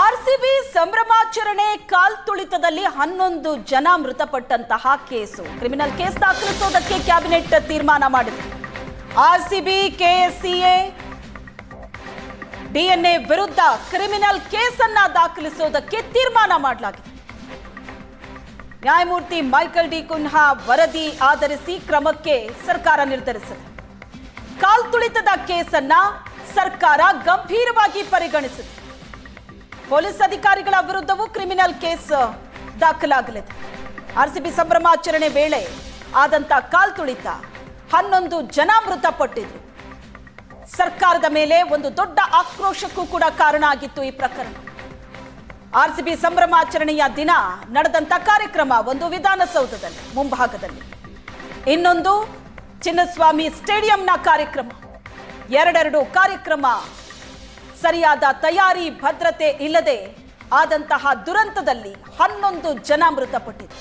RCB ಸಂಭ್ರಮಾಚರಣೆ ಕಾಲ್ ತುಳಿತದಲ್ಲಿ ಹನ್ನೊಂದು ಜನ ಮೃತಪಟ್ಟಂತಹ ಕೇಸು. ಕ್ರಿಮಿನಲ್ ಕೇಸ್ ದಾಖಲಿಸೋದಕ್ಕೆ ಕ್ಯಾಬಿನೆಟ್ ತೀರ್ಮಾನ ಮಾಡಿದೆ. ಆರ್ಸಿಬಿ, ಕೆಎಸ್ಸಿಎ, ಡಿಎನ್ಎ ವಿರುದ್ಧ ಕ್ರಿಮಿನಲ್ ಕೇಸನ್ನ ದಾಖಲಿಸೋದಕ್ಕೆ ತೀರ್ಮಾನ ಮಾಡಲಾಗಿದೆ. ನ್ಯಾಯಮೂರ್ತಿ ಮೈಕಲ್ ಡಿ ಕುನ್ಹಾ ವರದಿ ಆಧರಿಸಿ ಕ್ರಮಕ್ಕೆ ಸರ್ಕಾರ ನಿರ್ಧರಿಸಿದೆ. ಕಾಲ್ ತುಳಿತದ ಕೇಸನ್ನ ಸರ್ಕಾರ ಗಂಭೀರವಾಗಿ ಪರಿಗಣಿಸಿದೆ. ಪೊಲೀಸ್ ಅಧಿಕಾರಿಗಳ ವಿರುದ್ಧವೂ ಕ್ರಿಮಿನಲ್ ಕೇಸ್ ದಾಖಲಾಗಲಿದೆ. ಆರ್ಸಿಬಿ ಸಂಭ್ರಮಾಚರಣೆ ವೇಳೆ ಆದಂತ ಕಾಲ್ ತುಳಿತ ಹನ್ನೊಂದು ಜನ ಮೃತಪಟ್ಟಿದ್ರು. ಸರ್ಕಾರದ ಮೇಲೆ ಒಂದು ದೊಡ್ಡ ಆಕ್ರೋಶಕ್ಕೂ ಕೂಡ ಕಾರಣ ಆಗಿತ್ತು ಈ ಪ್ರಕರಣ. ಆರ್ಸಿಬಿ ಸಂಭ್ರಮಾಚರಣೆಯ ದಿನ ನಡೆದಂತ ಕಾರ್ಯಕ್ರಮ ಒಂದು ವಿಧಾನಸೌಧದಲ್ಲಿ, ಮುಂಭಾಗದಲ್ಲಿ. ಇನ್ನೊಂದು ಚಿನ್ನಸ್ವಾಮಿ ಸ್ಟೇಡಿಯಂನ ಕಾರ್ಯಕ್ರಮ. ಎರಡೆರಡು ಕಾರ್ಯಕ್ರಮ ಸರಿಯಾದ ತಯಾರಿ, ಭದ್ರತೆ ಇಲ್ಲದೆ ಆದಂತಹ ದುರಂತದಲ್ಲಿ ಹನ್ನೊಂದು ಜನ ಮೃತಪಟ್ಟಿದೆ.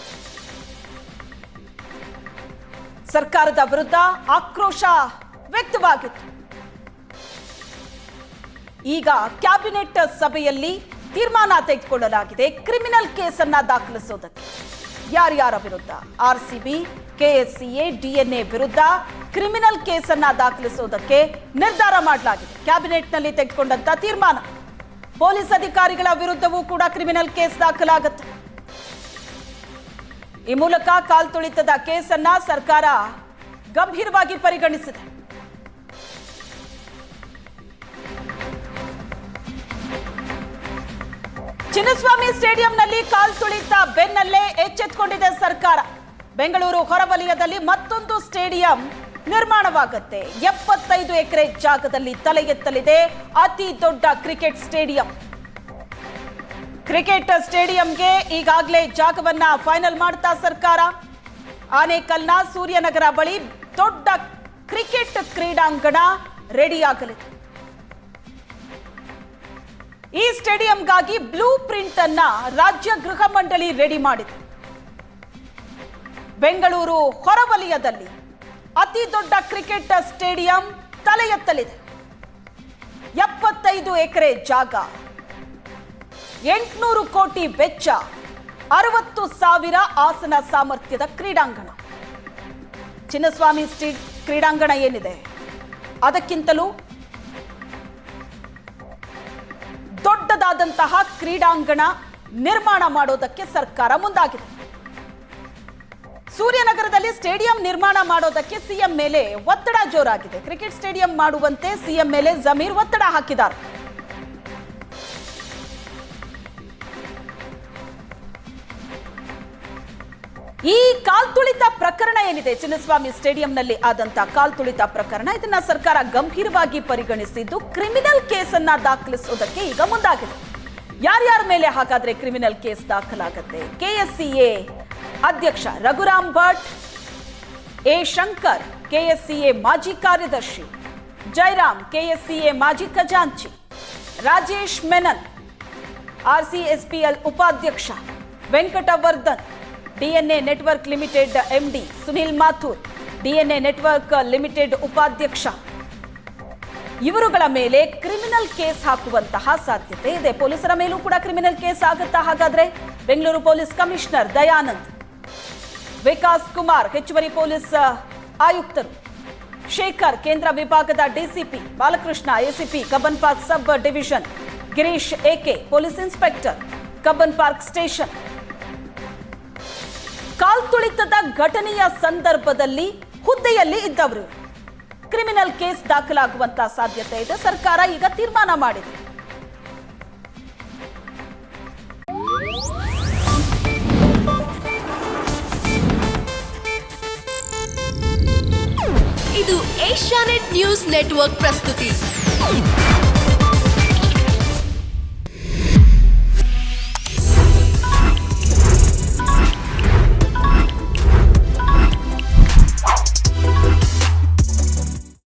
ಸರ್ಕಾರದ ವಿರುದ್ಧ ಆಕ್ರೋಶ ವ್ಯಕ್ತವಾಗಿತ್ತು. ಈಗ ಕ್ಯಾಬಿನೆಟ್ ಸಭೆಯಲ್ಲಿ ತೀರ್ಮಾನ ತೆಗೆದುಕೊಳ್ಳಲಾಗಿದೆ. ಕ್ರಿಮಿನಲ್ ಕೇಸನ್ನ ದಾಖಲಿಸೋದಕ್ಕೆ. ಯಾರ್ಯಾರ ವಿರುದ್ಧ? ಆರ್ಸಿಬಿ ಕೆಎಸ್ಸಿಎ ಡಿಎನ್ಎ ವಿರುದ್ಧ ಕ್ರಿಮಿನಲ್ ಕೇಸನ್ನ ದಾಖಲಿಸುವುದಕ್ಕೆ ನಿರ್ಧಾರ ಮಾಡಲಾಗಿದೆ. ಕ್ಯಾಬಿನೆಟ್ನಲ್ಲಿ ತೆಗೆದುಕೊಂಡಂತ ತೀರ್ಮಾನ. ಪೊಲೀಸ್ ಅಧಿಕಾರಿಗಳ ವಿರುದ್ಧವೂ ಕೂಡ ಕ್ರಿಮಿನಲ್ ಕೇಸ್ ದಾಖಲಾಗುತ್ತೆ. ಈ ಮೂಲಕ ಕಾಲ್ ತುಳಿತದ ಕೇಸನ್ನ ಸರ್ಕಾರ ಗಂಭೀರವಾಗಿ ಪರಿಗಣಿಸಿದೆ. ಚಿನ್ನಸ್ವಾಮಿ ಸ್ಟೇಡಿಯಂನಲ್ಲಿ ಕಾಲ್ ತುಳಿತ ಬೆನ್ನಲ್ಲೇ ಎಚ್ಚೆತ್ತುಕೊಂಡಿದೆ ಸರ್ಕಾರ. ಬೆಂಗಳೂರು ಹೊರವಲಯದಲ್ಲಿ ಮತ್ತೊಂದು ಸ್ಟೇಡಿಯಂ ನಿರ್ಮಾಣವಾಗುತ್ತೆ. ಎಪ್ಪತ್ತೈದು ಎಕರೆ ಜಾಗದಲ್ಲಿ ತಲೆ ಎತ್ತಲಿದೆ ಅತಿ ದೊಡ್ಡ ಕ್ರಿಕೆಟ್ ಸ್ಟೇಡಿಯಂ. ಕ್ರಿಕೆಟ್ ಸ್ಟೇಡಿಯಂಗೆ ಈಗಾಗಲೇ ಜಾಗವನ್ನ ಫೈನಲ್ ಮಾಡ್ತಾ ಸರ್ಕಾರ. ಆನೇಕಲ್ನ ಸೂರ್ಯನಗರ ಬಳಿ ದೊಡ್ಡ ಕ್ರಿಕೆಟ್ ಕ್ರೀಡಾಂಗಣ ರೆಡಿಯಾಗಲಿದೆ. ಈ ಸ್ಟೇಡಿಯಂಗಾಗಿ ಬ್ಲೂ ಪ್ರಿಂಟ್ ಅನ್ನ ರಾಜ್ಯ ಗೃಹ ಮಂಡಳಿ ರೆಡಿ ಮಾಡಿದೆ. ಬೆಂಗಳೂರು ಹೊರವಲಯದಲ್ಲಿ ಅತಿ ದೊಡ್ಡ ಕ್ರಿಕೆಟ್ ಸ್ಟೇಡಿಯಂ ತಲೆ ಎತ್ತಲಿದೆ ಎಪ್ಪತ್ತೈದು ಎಕರೆ ಜಾಗ, ಎಂಟುನೂರು ಕೋಟಿ ವೆಚ್ಚ, ಅರವತ್ತು ಸಾವಿರ ಆಸನ ಸಾಮರ್ಥ್ಯದ ಕ್ರೀಡಾಂಗಣ. ಚಿನ್ನಸ್ವಾಮಿ ಸ್ಟ್ರೀಟ್ ಕ್ರೀಡಾಂಗಣ ಏನಿದೆ? ಅದಕ್ಕಿಂತಲೂ ದೊಡ್ಡದಾದಂತಹ ಕ್ರೀಡಾಂಗಣ ನಿರ್ಮಾಣ ಮಾಡೋದಕ್ಕೆ ಸರ್ಕಾರ ಮುಂದಾಗಿದೆ. ಸೂರ್ಯನಗರದಲ್ಲಿ ಸ್ಟೇಡಿಯಂ ನಿರ್ಮಾಣ ಮಾಡೋದಕ್ಕೆ ಸಿಎಂ ಮೇಲೆ ಒತ್ತಡ ಜೋರಾಗಿದೆ. ಕ್ರಿಕೆಟ್ ಸ್ಟೇಡಿಯಂ ಮಾಡುವಂತೆ ಸಿಎಂ ಮೇಲೆ ಜಮೀರ್ ಒತ್ತಡ ಹಾಕಿದ್ದಾರೆ. ಈ ಕಾಲ್ತುಳಿತ ಪ್ರಕರಣ ಏನಿದೆ? ಚಿನ್ನಸ್ವಾಮಿ ಸ್ಟೇಡಿಯಂನಲ್ಲಿ ಆದಂತ ಕಾಲ್ತುಳಿತ ಪ್ರಕರಣ ಇದನ್ನ ಸರ್ಕಾರ ಗಂಭೀರವಾಗಿ ಪರಿಗಣಿಸಿದ್ದು, ಕ್ರಿಮಿನಲ್ ಕೇಸನ್ನ ದಾಖಲಿಸುವುದಕ್ಕೆ ಈಗ ಮುಂದಾಗಿದೆ. ಯಾರ್ಯಾರ ಮೇಲೆ ಹಾಗಾದ್ರೆ ಕ್ರಿಮಿನಲ್ ಕೇಸ್ ದಾಖಲಾಗುತ್ತೆ? ಕೆಎಸ್ಸಿಎ ಅಧ್ಯಕ್ಷ ರಘುರಾಮ್ ಭಟ್, ಎ ಶಂಕರ್, ಕೆಎಸ್ಸಿಎ ಮಾಜಿ ಕಾರ್ಯದರ್ಶಿ, ಜೈರಾಮ್, ಕೆಎಸ್ಸಿಎ ಮಾಜಿ ಖಜಾಂಚಿ, ರಾಜೇಶ್ ಮೆನನ್ ಆರ್ಸಿಎಸ್ಪಿಎಲ್ ಉಪಾಧ್ಯಕ್ಷ Venkatavardhan DNA network limited MD Sunil Mathur, DNA network limited ಉಪಾಧ್ಯಕ್ಷ. ಇವರುಗಳ ಮೇಲೆ ಕ್ರಿಮಿನಲ್ ಕೇಸ್ ಹಾಕುವಂತಹ ಸಾಧ್ಯತೆ ಇದೆ. ಪೊಲೀಸರ ಮೇಲೂ ಕೂಡ ಕ್ರಿಮಿನಲ್ ಕೇಸ್ ಆಗುತ್ತಾ? ಹಾಗಾದ್ರೆ ಬೆಂಗಳೂರು ಪೊಲೀಸ್ ಕಮಿಷನರ್ ದಯಾನಂದ್, ವಿಕಾಸ್ ಕುಮಾರ್, ಹೆಚ್ಚುವರಿ ಪೊಲೀಸ್ ಆಯುಕ್ತರು, ಶೇಖರ್, ಕೇಂದ್ರ ವಿಭಾಗದ DCP, Balakrishna, ACP, Cubbon park sub division, Girish, AK, police inspector, Cubbon park station ಕಾಲ್ತುಳಿತದ ಘಟನೆಯ ಸಂದರ್ಭದಲ್ಲಿ ಹುದ್ದೆಯಲ್ಲಿ ಇದ್ದವರು. ಕ್ರಿಮಿನಲ್ ಕೇಸ್ ದಾಖಲಾಗುವಂತ ಸಾಧ್ಯತೆ ಇದೆ. ಸರ್ಕಾರ ಈಗ ತೀರ್ಮಾನ ಮಾಡಿದೆ. ಇದು ಏಷ್ಯಾನೆಟ್ ನ್ಯೂಸ್ ನೆಟ್ವರ್ಕ್ ಪ್ರಸ್ತುತಿ.